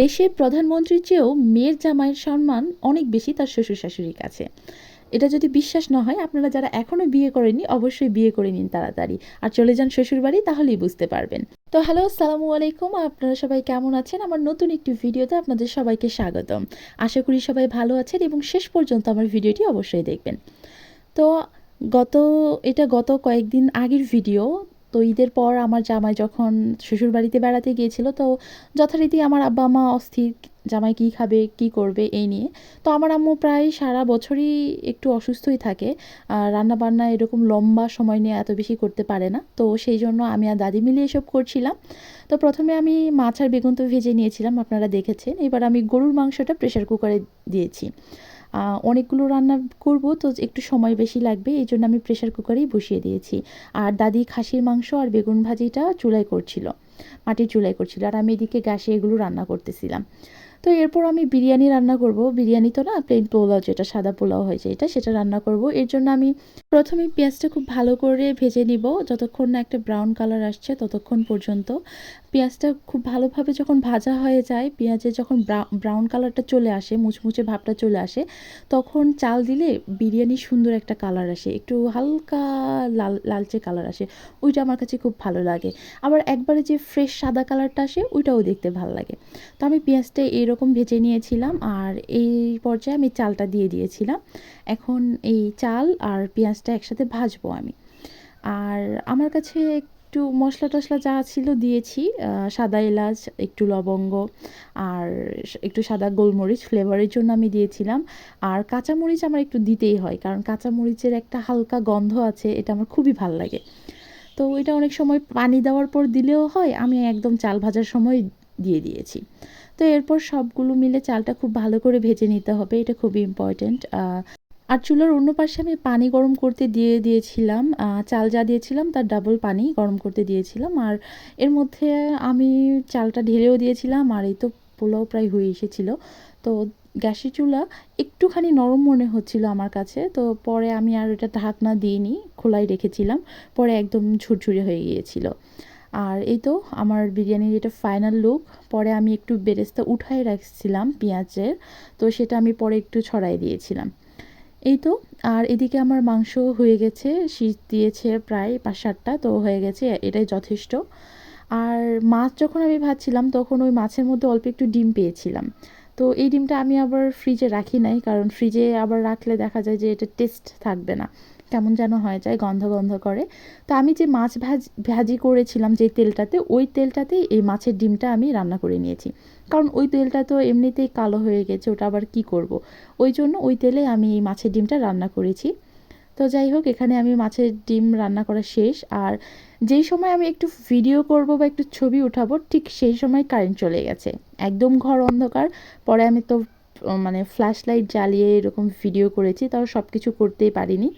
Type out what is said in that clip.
দেশের প্রধানমন্ত্রীর চেয়েও মেয়ের জামাইয়ের সম্মান অনেক বেশি তার শ্বশুর শাশুড়ির কাছে। এটা যদি বিশ্বাস না হয়, আপনারা যারা এখনও বিয়ে করেননি, অবশ্যই বিয়ে করে নিন তাড়াতাড়ি। আর চলে যান শ্বশুরবাড়ি, তাহলেই বুঝতে পারবেন। তো হ্যালো, আসসালামু আলাইকুম। আপনারা সবাই কেমন আছেন? আমার নতুন একটি ভিডিওতে আপনাদের সবাইকে স্বাগতম। আশা করি সবাই ভালো আছেন এবং শেষ পর্যন্ত আমার ভিডিওটি অবশ্যই দেখবেন। তো গত, এটা গত কয়েকদিন আগের ভিডিও তো ঈদের পর আমার জামাই যখন শ্বশুরবাড়িতে বেড়াতে গিয়েছিল, তো যথারীতি আমার আব্বা মা অস্থির, জামাই কী খাবে, কি করবে এই নিয়ে। তো আমার আম্মু প্রায় সারা বছরই একটু অসুস্থই থাকে, আর রান্না বান্না এরকম লম্বা সময় নিয়ে এত বেশি করতে পারে না। তো সেই জন্য আমি আর দাদি মিলে এসব করছিলাম। তো প্রথমে আমি মাছ আর বেগুন তো ভেজে নিয়েছিলাম, আপনারা দেখেছেন। এবার আমি গরুর মাংসটা প্রেশার কুকারে দিয়েছি। অনেকগুলো রান্না করব, তো একটু সময় বেশি লাগবে, এই জন্য আমি প্রেশার কুকারেই বসিয়ে দিয়েছি। আর দাদি খাসির মাংস আর বেগুন ভাজিটা চুলাই করছিল, মাটির চুলাই করছিল, আর আমি এদিকে গ্যাসে এগুলো রান্না করতেছিলাম। তো এরপর আমি বিরিয়ানি রান্না করব। বিরিয়ানি তো না প্লেন পোলাও যেটা, সাদা পোলাও হয়েছে এটা সেটা রান্না করব। এর জন্য আমি প্রথমে পেঁয়াজটা খুব ভালো করে ভেজে নিব। যতক্ষণ না একটা ব্রাউন কালার আসছে, ততক্ষণ পর্যন্ত পেঁয়াজটা খুব ভালোভাবে যখন ভাজা হয়ে যায় পেঁয়াজে যখন ব্রাউন কালারটা চলে আসে, মুচমুচে ভাবটা চলে আসে, তখন চাল দিলে বিরিয়ানি সুন্দর একটা কালার আসে, একটু হালকা লাল, লালচে কালার আসে। ওইটা আমার কাছে খুব ভালো লাগে। আবার একবারে যে ফ্রেশ সাদা কালারটা আসে, ওইটাও দেখতে ভালো লাগে। তো আমি পেঁয়াজটা এরকম ভেজে নিয়েছিলাম আর এই পর্যায়ে আমি চালটা দিয়ে দিয়েছিলাম। এখন এই চাল আর পেঁয়াজটা একসাথে ভাজবো আমি। আর আমার কাছে একটু মশলা টশলা যা ছিল দিয়েছি সাদা এলাচ, একটু লবঙ্গ আর একটু সাদা গোলমরিচ ফ্লেভারের জন্য আমি দিয়েছিলাম। আর কাঁচামরিচ আমার একটু দিতেই হয় কারণ কাঁচামরিচের একটা হালকা গন্ধ আছে, এটা আমার খুবই ভালো লাগে। তো এটা অনেক সময় পানি দেওয়ার পর দিলেও হয়, আমি একদম চাল ভাজার সময় দিয়ে দিয়েছি। তো এরপর সবগুলো মিলে চালটা খুব ভালো করে ভেজে নিতে হবে, এটা খুবই ইম্পর্ট্যান্ট আর চুলার অন্য পাশে আমি পানি গরম করতে দিয়ে দিয়েছিলাম চাল যা দিয়েছিলাম তার ডাবল পানি গরম করতে দিয়েছিলাম, আর এর মধ্যে আমি চালটা ঢেলেও দিয়েছিলাম, আর এই তো পোলাও প্রায় হয়ে এসেছিল। তো গ্যাসের চুলা একটুখানি নরম মনে হচ্ছিল আমার কাছে, তো পরে আমি আর এটা ঢাকনা দিইনি খোলাই রেখেছিলাম, পরে একদম ঝুরঝুরে হয়ে গিয়েছিল। আর এই তো আমার বিরিয়ানির এটা ফাইনাল লুক পরে আমি একটু বেরেস্তা উঠাই রাখছিলাম পেঁয়াজের, তো সেটা আমি পরে একটু ছড়াই দিয়েছিলাম। এই তো, আর এদিকে আমার মাংস হয়ে গেছে, শীত দিয়েছে প্রায় পাঁচ সাতটা, তো হয়ে গেছে, এটাই যথেষ্ট। আর মাছ যখন আমি ভাজছিলাম, তখন ওই মাছের মধ্যে অল্প একটু ডিম পেয়েছিলাম। তো এই ডিমটা আমি আবার ফ্রিজে রাখি নাই, কারণ ফ্রিজে আবার রাখলে দেখা যায় যে এটা টেস্ট থাকবে না। কেমন যেন হয়ে যায়, গন্ধ গন্ধ করে। তো আমি যে মাছ ভাজ, ভাজি করেছিলাম যে তেলটাতে, ওই তেলটাতেই এই মাছের ডিমটা আমি রান্না করে নিয়েছি। কারণ ওই তেলটা তো এমনিতেই কালো হয়ে গেছে, ওটা আবার কি করব। ওই জন্য ওই তেলে আমি এই মাছের ডিমটা রান্না করেছি। তো যাই হোক, এখানে আমি মাছের ডিম রান্না করা শেষ। আর যেই সময় আমি একটু ভিডিও করব বা একটু ছবি উঠাবো, ঠিক সেই সময় কারেন্ট চলে গেছে। একদম ঘর অন্ধকার, পরে আমি তো মানে ফ্ল্যাশ লাইট জ্বালিয়ে এরকম ভিডিও করেছি, তাও সব কিছু করতেই পারিনি।